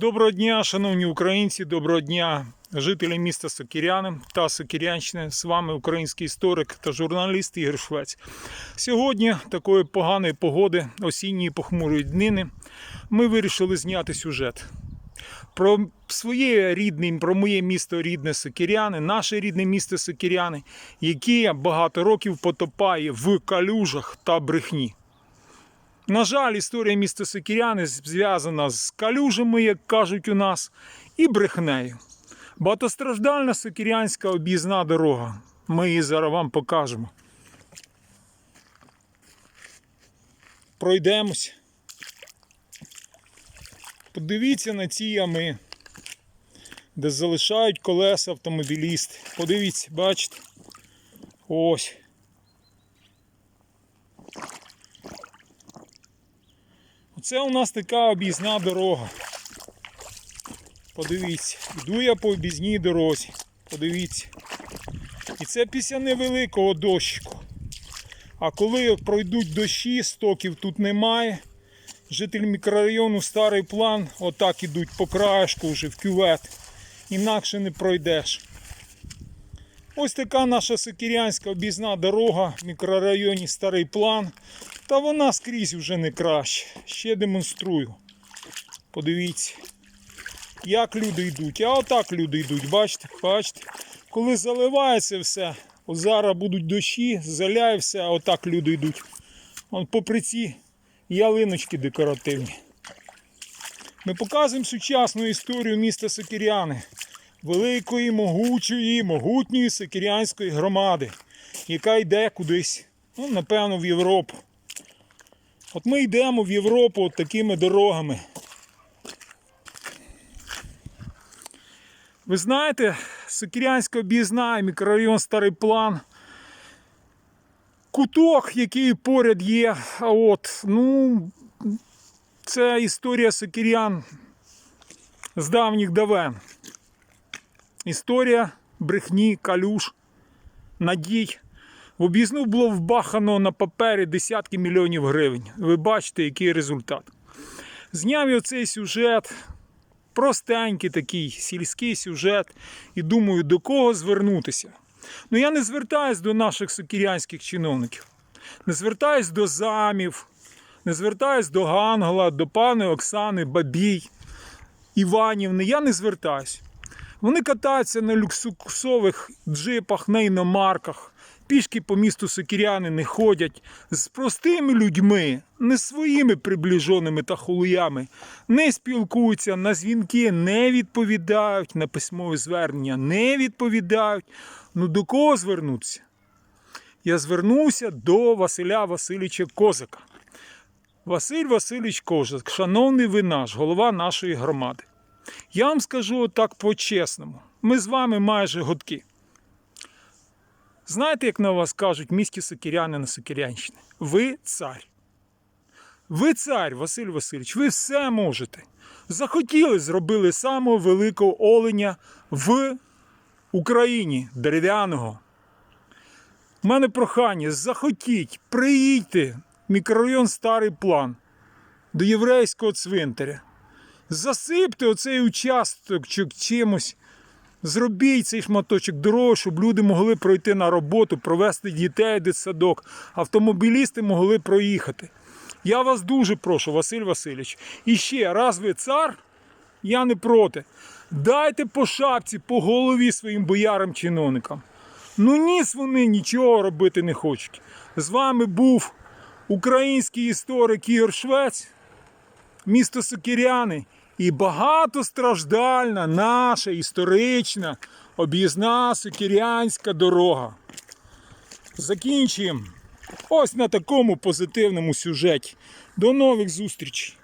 Доброго дня, шановні українці, доброго дня, жителі міста Сокіряни та Сокірянщини. З вами український історик та журналіст Ігор Швець. Сьогодні такої поганої погоди, осінньої похмурої днини, ми вирішили зняти сюжет. Про своє рідне, про моє місто рідне Сокіряни, наше рідне місто Сокіряни, яке багато років потопає в калюжах та брехні. На жаль, історія міста Сокіряни зв'язана з калюжами, як кажуть у нас, і брехнею. Багатостраждальна сокірянська об'їзна дорога. Ми її зараз вам покажемо. Пройдемось. Подивіться на ці ями, де залишають колеса автомобілісти. Подивіться, бачите? Ось. Оце у нас така об'їзна дорога. Подивіться, йду я по об'їзній дорозі. Подивіться. І це після невеликого дощику. А коли пройдуть дощі, стоків тут немає. Житель мікрорайону Старий план отак ідуть по краєшку вже в кювет. Інакше не пройдеш. Ось така наша сокірянська об'їзна дорога в мікрорайоні Старий план. Та вона скрізь вже не краще. Ще демонструю. Подивіться, як люди йдуть. А отак люди йдуть, бачите? Бачите? Коли заливається все, от зараз будуть дощі, заляє все, а отак люди йдуть. Вон попри ці ялиночки декоративні. Ми показуємо сучасну історію міста Сокіряни, великої, могучої, могутньої сокірянської громади, яка йде кудись, ну, напевно, в Європу. От ми йдемо в Європу от такими дорогами. Ви знаєте, Сокірянська об'їзна і мікрорайон Старий План. Куток, який поряд є, а от, ну, це історія сокірян з давніх давен. Історія брехні, калюш, надій. В об'їзну було вбахано на папері десятки мільйонів гривень. Ви бачите, який результат. Зняв я цей сюжет, простенький такий сільський сюжет, і думаю, до кого звернутися. Ну я не звертаюсь до наших сокірянських чиновників, не звертаюсь до замів, не звертаюсь до Гангла, до пани Оксани, Бабій, Іванівни. Я не звертаюсь. Вони катаються на люксусових джипах, на іномарках, пішки по місту Сокіряни не ходять з простими людьми, не своїми приближеними та холуями, не спілкуються, на дзвінки не відповідають, на письмові звернення не відповідають. Ну до кого звернутися? Я звернувся до Василя Васильовича Козака. Василь Васильович Козак, шановний ви наш, голова нашої громади. Я вам скажу так по-чесному. Ми з вами майже годки. Знаєте, як на вас кажуть міські сокіряни на Сокірянщині? Ви цар. Ви цар, Василь Васильович, ви все можете. Захотіли, зробили самого великого оленя в Україні дерев'яного. У мене прохання, захотіть, приїдьте в мікрорайон Старий План до єврейського цвинтаря. Засипте оцей участок чимось. Зробіть цей шматочок дороги, щоб люди могли пройти на роботу, провести дітей дитсадок, автомобілісти могли проїхати. Я вас дуже прошу, Василь Васильович. І ще раз ви цар, я не проти. Дайте по шапці, по голові своїм боярам-чиновникам. Ну ніс вони нічого робити не хочуть. З вами був український історик Ігор Швець, місто Сукіряни і багатостраждальна наша історична об'їзна сукірянська дорога. Закінчуємо ось на такому позитивному сюжеті. До нових зустрічей!